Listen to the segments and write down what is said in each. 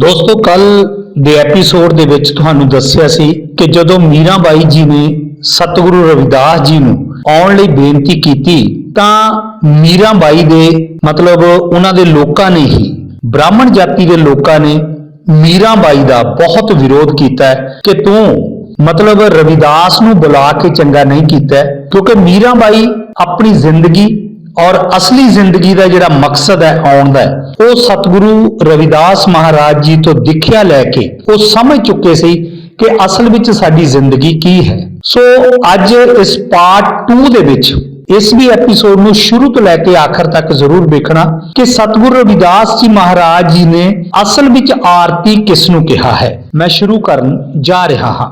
ਦੋਸਤੋ ਕੱਲ ਦੇ ਐਪੀਸੋਡ ਦੇ ਵਿੱਚ ਤੁਹਾਨੂੰ ਦੱਸਿਆ ਸੀ ਕਿ ਜਦੋਂ ਮੀਰਾਬਾਈ ਜੀ ਨੇ ਸਤਿਗੁਰੂ ਰਵਿਦਾਸ ਜੀ ਨੂੰ ਆਉਣ ਲਈ ਬੇਨਤੀ ਕੀਤੀ ਤਾਂ ਮੀਰਾਬਾਈ ਦੇ ਮਤਲਬ ਉਹਨਾਂ ਦੇ ਲੋਕਾਂ ਨੇ ਹੀ ਬ੍ਰਾਹਮਣ ਜਾਤੀ ਦੇ ਲੋਕਾਂ ਨੇ ਮੀਰਾਬਾਈ ਦਾ ਬਹੁਤ ਵਿਰੋਧ ਕੀਤਾ ਕਿ ਤੂੰ ਮਤਲਬ ਰਵਿਦਾਸ ਨੂੰ ਬੁਲਾ ਕੇ ਚੰਗਾ ਨਹੀਂ ਕੀਤਾ ਹੈ, ਕਿਉਂਕਿ ਮੀਰਾਬਾਈ ਆਪਣੀ ਜ਼ਿੰਦਗੀ ਔਰ ਅਸਲੀ ਜ਼ਿੰਦਗੀ ਦਾ ਜਿਹੜਾ ਮਕਸਦ ਹੈ ਆਉਣ ਦਾ ਉਹ ਸਤਿਗੁਰੂ ਰਵਿਦਾਸ ਮਹਾਰਾਜ ਜੀ ਤੋਂ ਦਿਖਿਆ ਲੈ ਕੇ ਉਹ ਸਮਝ ਚੁੱਕੇ ਸੀ ਕਿ ਅਸਲ ਵਿੱਚ ਸਾਡੀ ਜ਼ਿੰਦਗੀ ਕੀ ਹੈ। ਸੋ ਅੱਜ ਇਸ ਪਾਰਟ 2 ਦੇ ਵਿੱਚ ਇਸ ਵੀ ਐਪੀਸੋਡ ਨੂੰ ਸ਼ੁਰੂ ਤੋਂ ਲੈ ਕੇ ਆਖਰ ਤੱਕ ਜ਼ਰੂਰ ਵੇਖਣਾ ਕਿ ਸਤਿਗੁਰੂ ਰਵਿਦਾਸ ਜੀ ਮਹਾਰਾਜ ਜੀ ਨੇ ਅਸਲ ਵਿੱਚ ਆਰਤੀ ਕਿਸ ਨੂੰ ਕਿਹਾ ਹੈ। ਮੈਂ ਸ਼ੁਰੂ ਕਰਨ ਜਾ ਰਿਹਾ ਹਾਂ।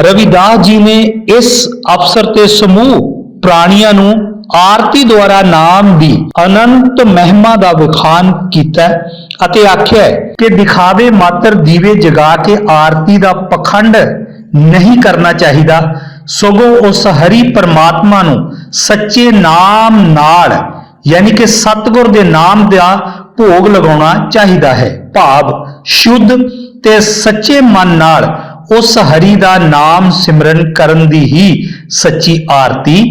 ਰਵਿਦਾਸ ਜੀ ਨੇ ਇਸ ਅਵਸਰ ਤੇ ਸਮੂਹ ਪ੍ਰਾਣੀਆਂ ਨੂੰ ਆਰਤੀ ਦੁਆਰਾ ਨਾਮ ਦੀ ਅਨੰਤ ਮਹਿਮਾ ਦਾ ਵਿਖਾਨ ਕੀਤਾ ਅਤੇ ਆਖਿਆ ਕਿ ਦਿਖਾਵੇ ਮਾਤਰ ਦੀਵੇ ਜਗਾ ਕੇ ਆਰਤੀ ਦਾ ਪਖੰਡ ਨਹੀਂ ਕਰਨਾ ਚਾਹੀਦਾ, ਸਗੋਂ ਉਸ ਹਰੀ ਪਰਮਾਤਮਾ ਨੂੰ ਸੱਚੇ ਨਾਮ ਨਾਲ, ਯਾਨੀ ਕਿ ਸਤਿਗੁਰ ਦੇ ਨਾਮ ਦਾ ਭੋਗ ਲਗਾਉਣਾ ਚਾਹੀਦਾ ਹੈ। ਭਾਵ, ਸ਼ੁੱਧ ਤੇ ਸੱਚੇ ਮਨ ਨਾਲ ਉਸ ਹਰੀ ਦਾ ਨਾਮ ਸਿਮਰਨ ਕਰਨ ਦੀ ਹੀ ਸੱਚੀ ਆਰਤੀ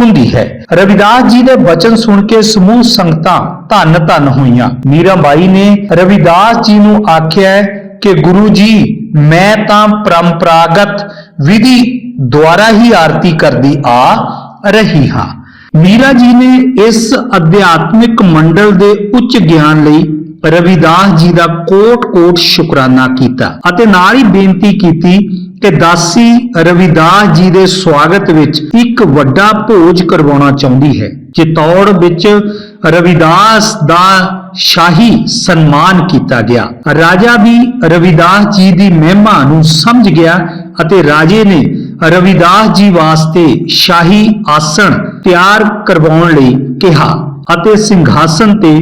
ਹੁੰਦੀ ਹੈ। ਰਵਿਦਾਸ ਜੀ ਦੇ ਬਚਨ ਸੁਣ ਕੇ ਸਮੂਹ ਸੰਗਤਾਂ ਧੰਨ ਧੰਨ ਹੋਈਆਂ। ਮੀਰਾਬਾਈ ਨੇ ਰਵਿਦਾਸ ਜੀ ਨੂੰ ਆਖਿਆ ਕਿ ਗੁਰੂ ਜੀ, ਮੈਂ ਤਾਂ ਪਰੰਪਰਾਗਤ ਵਿਧੀ ਦੁਆਰਾ ਹੀ ਆਰਤੀ ਕਰਦੀ ਆ ਰਹੀ ਹਾਂ। ਮੀਰਾ ਜੀ ਨੇ ਇਸ ਅਧਿਆਤਮਿਕ ਮੰਡਲ ਦੇ ਉੱਚ ਗਿਆਨ ਲਈ ਰਵਿਦਾਸ ਜੀ ਦਾ ਕੋਟ-ਕੋਟ ਸ਼ੁਕਰਾਨਾ ਕੀਤਾ ਅਤੇ ਨਾਲ ਹੀ ਬੇਨਤੀ ਕੀਤੀ ਕਿ ਦਾਸੀ ਰਵਿਦਾਸ ਜੀ ਦੇ ਸਵਾਗਤ ਵਿੱਚ ਇੱਕ ਵੱਡਾ ਭੋਜ ਕਰਵਾਉਣਾ ਚਾਹੁੰਦੀ ਹੈ। ਚਿਤੌੜ ਵਿੱਚ ਰਵਿਦਾਸ ਦਾ ਸ਼ਾਹੀ ਸਨਮਾਨ ਕੀਤਾ ਗਿਆ, ਰਾਜਾ ਵੀ ਰਵਿਦਾਸ ਜੀ ਦੀ ਮਹਿਮਾ ਨੂੰ ਸਮਝ ਗਿਆ ਅਤੇ ਰਾਜੇ ਨੇ ਰਵਿਦਾਸ ਜੀ ਵਾਸਤੇ ਸ਼ਾਹੀ ਆਸਣ ਤਿਆਰ ਕਰਵਾਉਣ ਲਈ ਕਿਹਾ ਅਤੇ ਸਿੰਘਾਸਨ ਤੇ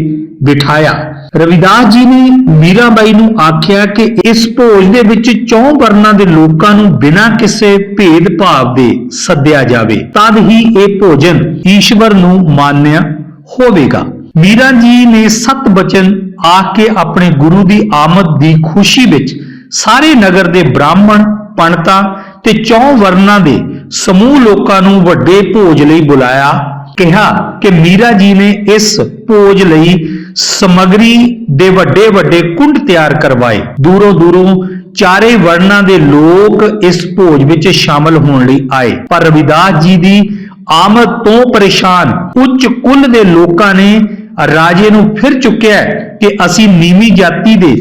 ਬਿਠਾਇਆ। ਰਵਿਦਾਸ ਜੀ ਨੇ ਮੀਰਾਬਾਈ ਨੂੰ ਆਖਿਆ ਕਿ ਇਸ ਭੋਜ ਦੇ ਵਿੱਚ ਚੌਂ ਵਰਨਾਂ ਦੇ ਲੋਕਾਂ ਨੂੰ ਬਿਨਾਂ ਕਿਸੇ ਭੇਦ ਦੇ ਸੱਦਿਆ ਜਾਵੇ, ਤਦ ਹੀ ਇਹ ਭੋਜਨ ਈਸ਼ਵਰ ਨੂੰ ਮਾਨਿਆ ਹੋਵੇਗਾ। ਮੀਰਾ ਜੀ ਨੇ ਸਤ ਬਚਨ ਆਖ ਕੇ ਆਪਣੇ ਗੁਰੂ ਦੀ ਆਮਦ ਦੀ ਖੁਸ਼ੀ ਵਿੱਚ ਸਾਰੇ ਨਗਰ ਦੇ ਬ੍ਰਾਹਮਣ, ਪੰਡਤਾਂ ਤੇ ਚੌਂ ਵਰਨਾਂ ਦੇ ਸਮੂਹ ਲੋਕਾਂ ਨੂੰ ਵੱਡੇ ਭੋਜ ਲਈ ਬੁਲਾਇਆ। ਕਿਹਾ ਕਿ ਮੀਰਾ ਜੀ ਨੇ ਇਸ ਭੋਜ ਲਈ ਸਮਗਰੀ ਦੇ ਵੱਡੇ ਵੱਡੇ ਕੁੰਡ ਤਿਆਰ ਕਰਵਾਏ। ਦੂਰੋਂ ਦੂਰੋਂ ਚਾਰੇ ਵਰਣਾਂ ਦੇ ਲੋਕ ਇਸ ਭੋਜ ਵਿੱਚ ਸ਼ਾਮਲ ਹੋਣ ਲਈ ਆਏ। ਪਰ ਰਵਿਦਾਸ ਜੀ ਦੀ ਆਮਦ ਤੋਂ ਪਰੇਸ਼ਾਨ ਉੱਚ ਕੁੱਲ ਦੇ ਲੋਕਾਂ ਨੇ ਰਾਜੇ ਨੂੰ ਫਿਰ ਚੁੱਕਿਆ ਕਿ ਅਸੀਂ ਨੀਵੀਂ ਜਾਤੀ ਦੇ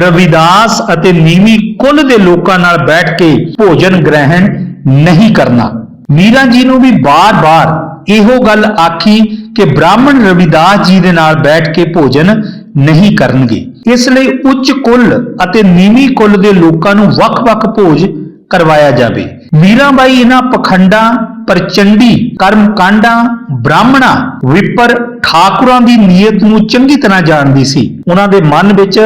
ਰਵਿਦਾਸ ਅਤੇ ਨੀਵੀਂ ਕੁੱਲ ਦੇ ਲੋਕਾਂ ਨਾਲ ਬੈਠ ਕੇ ਭੋਜਨ ਗ੍ਰਹਿਣ ਨਹੀਂ ਕਰਨਾ। ਮੀਰਾ ਜੀ ਨੂੰ ਵੀ ਬਾਰ-ਬਾਰ ਇਹੋ ਗੱਲ ਆਖੀ ਕਿ ਬ੍ਰਾਹਮਣ ਰਵਿਦਾਸ ਜੀ ਦੇ ਨਾਲ ਬੈਠ ਕੇ ਭੋਜਨ ਨਹੀਂ ਕਰਨਗੇ। ਇਸ ਲਈ ਉੱਚ ਕੁੱਲ ਅਤੇ ਨੀਵੀਂ ਕੁੱਲ ਦੇ ਲੋਕਾਂ ਨੂੰ ਵੱਖ-ਵੱਖ ਭੋਜ ਕਰਵਾਇਆ ਜਾਵੇ। ਮੀਰਾਬਾਈ ਇਹਨਾਂ ਪਖੰਡਾਂ, ਪ੍ਰਚੰਡੀ ਕਰਮਕਾਂਡਾਂ, ਬ੍ਰਾਹਮਣਾ, ਵਿਪਰ ਠਾਕੁਰਾਂ ਦੀ ਨੀਅਤ ਨੂੰ ਚੰਗੀ ਤਰ੍ਹਾਂ ਜਾਣਦੀ ਸੀ। ਉਹਨਾਂ ਦੇ ਮਨ ਵਿੱਚ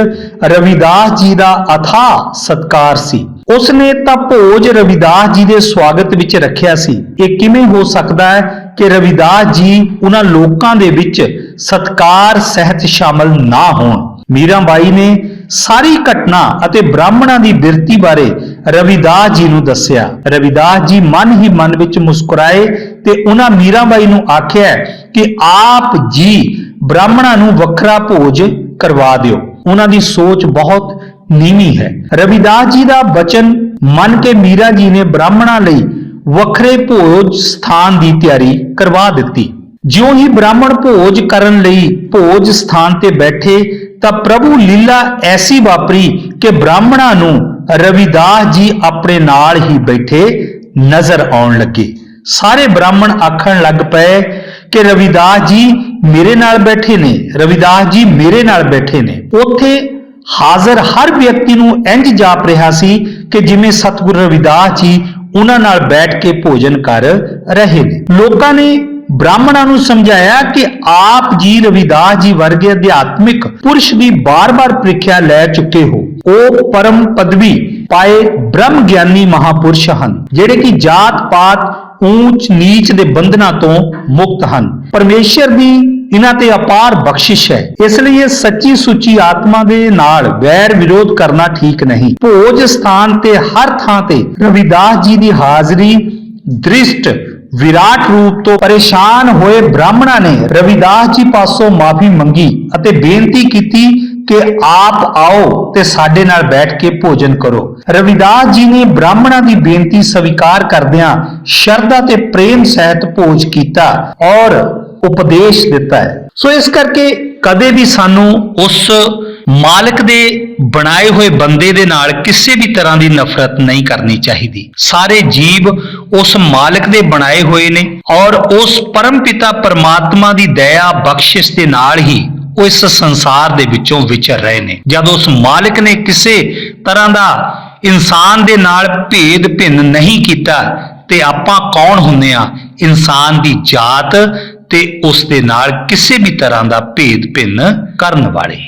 ਰਵਿਦਾਸ ਜੀ ਦਾ ਅਥਾਹ ਸਤਕਾਰ ਸੀ। ਉਸਨੇ ਤਾਂ ਭੋਜ ਰਵਿਦਾਸ ਜੀ ਦੇ ਸਵਾਗਤ ਵਿੱਚ ਰੱਖਿਆ ਸੀ। ਇਹ ਕਿਵੇਂ ਹੋ ਸਕਦਾ ਹੈ ਕਿ ਰਵਿਦਾਸ ਜੀ ਉਹਨਾਂ ਲੋਕਾਂ ਦੇ ਵਿੱਚ ਸਤਕਾਰ, ਸਹਿਤ ਸ਼ਾਮਲ ਨਾ ਹੋਣ। ਮੀਰਾਬਾਈ ਨੇ ਸਾਰੀ ਘਟਨਾ ਅਤੇ ਬ੍ਰਾਹਮਣਾਂ ਦੀ ਬਿਰਤੀ ਬਾਰੇ ਰਵਿਦਾਸ ਜੀ ਨੂੰ ਦੱਸਿਆ। ਰਵਿਦਾਸ ਜੀ ਮਨ ਹੀ ਮਨ ਵਿੱਚ ਮੁਸਕਰਾਏ ਤੇ ਉਹਨਾਂ ਮੀਰਾਬਾਈ ਨੂੰ ਆਖਿਆ ਕਿ ਆਪ ਜੀ ਬ੍ਰਾਹਮਣਾਂ ਨੂੰ ਵੱਖਰਾ ਭੋਜ ਕਰਵਾ ਦਿਓ। ਉਹਨਾਂ ਦੀ ਸੋਚ ਬਹੁਤ ਨੀਵੀਂ ਹੈ। ਰਵਿਦਾਸ ਜੀ ਦਾ ਬਚਨ ਮੰਨ ਕੇ ਮੀਰਾ ਜੀ ਨੇ ਬ੍ਰਾਹਮਣਾਂ ਲਈ ਵੱਖਰੇ ਭੋਜ ਸਥਾਨ ਦੀ ਤਿਆਰੀ ਕਰਵਾ ਦਿੱਤੀ। ਜਿਉਂ ਹੀ ਬ੍ਰਾਹਮਣ ਭੋਜ ਕਰਨ ਲਈ ਭੋਜ ਸਥਾਨ ਤੇ ਬੈਠੇ, ਤਾਂ ਪ੍ਰਭੂ ਲੀਲਾ ਐਸੀ ਵਾਪਰੀ ਕਿ ਬ੍ਰਾਹਮਣਾਂ ਨੂੰ ਰਵਿਦਾਸ ਜੀ ਆਪਣੇ ਨਾਲ ਹੀ ਬੈਠੇ ਨਜ਼ਰ ਆਉਣ ਲੱਗੇ। ਸਾਰੇ ਬ੍ਰਾਹਮਣ ਆਖਣ ਲੱਗ ਪਏ ਕਿ ਰਵਿਦਾਸ ਜੀ ਮੇਰੇ ਨਾਲ ਬੈਠੇ ਨੇ, ਰਵਿਦਾਸ ਜੀ ਮੇਰੇ ਨਾਲ ਬੈਠੇ ਨੇ। ਉੱਥੇ ਹਾਜ਼ਰ ਹਰ ਵਿਅਕਤੀ ਨੂੰ ਇੰਜ ਜਾਪ ਰਿਹਾ ਸੀ ਕਿ ਜਿਵੇਂ ਸਤਿਗੁਰੂ ਰਵਿਦਾਸ ਜੀ ਉਹਨਾਂ ਨਾਲ ਬੈਠ ਕੇ ਭੋਜਨ ਕਰ ਰਹੇ ਨੇ। ਲੋਕਾਂ ਨੇ ਬ੍ਰਾਹਮਣਾਂ ਨੂੰ ਸਮਝਾਇਆ ਕਿ ਆਪ ਜੀ ਰਵਿਦਾਸ ਜੀ ਵਰਗੇ ਅਧਿਆਤਮਿਕ ਪੁਰਸ਼ ਦੀ ਬਾਰ-ਬਾਰ ਪ੍ਰੀਖਿਆ ਲੈ ਚੁੱਕੇ ਹੋ। ਉਹ ਪਰਮ ਪਦਵੀ ਪਾਏ ਬ੍ਰਹਮ ਗਿਆਨੀ ਮਹਾਪੁਰਸ਼ ਹਨ, ਜਿਹੜੇ ਕਿ ਜਾਤ ਪਾਤ ਊਚ ਨੀਚ ਦੇ ਬੰਧਨਾਂ ਤੋਂ ਮੁਕਤ ਹਨ। ਪਰਮੇਸ਼ਰ ਦੀ ਇਹਨਾਂ ਤੇ ਅਪਾਰ ਬਖਸ਼ਿਸ਼ ਹੈ। ਇਸ ਲਈ ਇਹ ਸੱਚੀ ਸੁੱਚੀ ਆਤਮਾ ਦੇ ਨਾਲ ਵੈਰ ਵਿਰੋਧ ਕਰਨਾ ਠੀਕ ਨਹੀਂ। ਭੋਜ ਸਥਾਨ ਤੇ ਹਰ ਥਾਂ ਤੇ ਰਵਿਦਾਸ ਜੀ ਦੀ ਹਾਜ਼ਰੀ ਦ੍ਰਿਸ਼ਟ ਵਿਰਾਟ ਰੂਪ ਤੋਂ ਪਰੇਸ਼ਾਨ ਹੋਏ ਬ੍ਰਾਹਮਣਾਂ ਨੇ ਰਵਿਦਾਸ ਜੀ ਪਾਸੋਂ ਮਾਫੀ ਮੰਗੀ ਅਤੇ ਬੇਨਤੀ ਕੀਤੀ ਕਿ ਆਪ ਆਓ ਤੇ ਸਾਡੇ ਨਾਲ ਬੈਠ ਕੇ ਭੋਜਨ ਕਰੋ। ਰਵਿਦਾਸ ਜੀ ਨੇ ਬ੍ਰਾਹਮਣਾਂ ਦੀ ਬੇਨਤੀ ਸਵੀਕਾਰ ਕਰਦਿਆਂ ਸ਼ਰਧਾ ਤੇ ਪ੍ਰੇਮ ਸਹਿਤ ਭੋਜ ਕੀਤਾ ਔਰ ਉਪਦੇਸ਼ ਦਿੱਤਾ ਹੈ। ਸੋ ਇਸ ਕਰਕੇ ਕਦੇ ਵੀ ਸਾਨੂੰ ਉਸ ਮਾਲਕ ਦੇ ਬਣਾਏ ਹੋਏ ਬੰਦੇ ਦੇ ਨਾਲ ਕਿਸੇ ਵੀ ਤਰ੍ਹਾਂ ਦੀ ਨਫ਼ਰਤ ਨਹੀਂ ਕਰਨੀ ਚਾਹੀਦੀ। ਸਾਰੇ ਜੀਵ ਉਸ ਮਾਲਕ ਦੇ ਬਣਾਏ ਹੋਏ ਨੇ ਔਰ ਉਸ ਪਰਮ ਪਿਤਾ ਪਰਮਾਤਮਾ ਦੀ ਦਇਆ ਬਖਸ਼ਿਸ਼ ਦੇ ਨਾਲ ਹੀ ਉਹ ਇਸ ਸੰਸਾਰ ਦੇ ਵਿੱਚੋਂ ਵਿਚਰ ਰਹੇ ਨੇ। ਜਦ ਉਸ ਮਾਲਕ ਨੇ ਕਿਸੇ ਤਰ੍ਹਾਂ ਦਾ ਇਨਸਾਨ ਦੇ ਨਾਲ ਭੇਦ ਭਿੰਨ ਨਹੀਂ ਕੀਤਾ, ਤੇ ਆਪਾਂ ਕੌਣ ਹੁੰਨੇ ਆ? ਇਨਸਾਨ ਦੀ ਜਾਤ ਤੇ ਉਸ ਦੇ ਨਾਲ ਕਿਸੇ ਵੀ ਤਰ੍ਹਾਂ ਦਾ ਭੇਦ ਭਿੰਨ ਕਰਨ ਵਾਲੇ।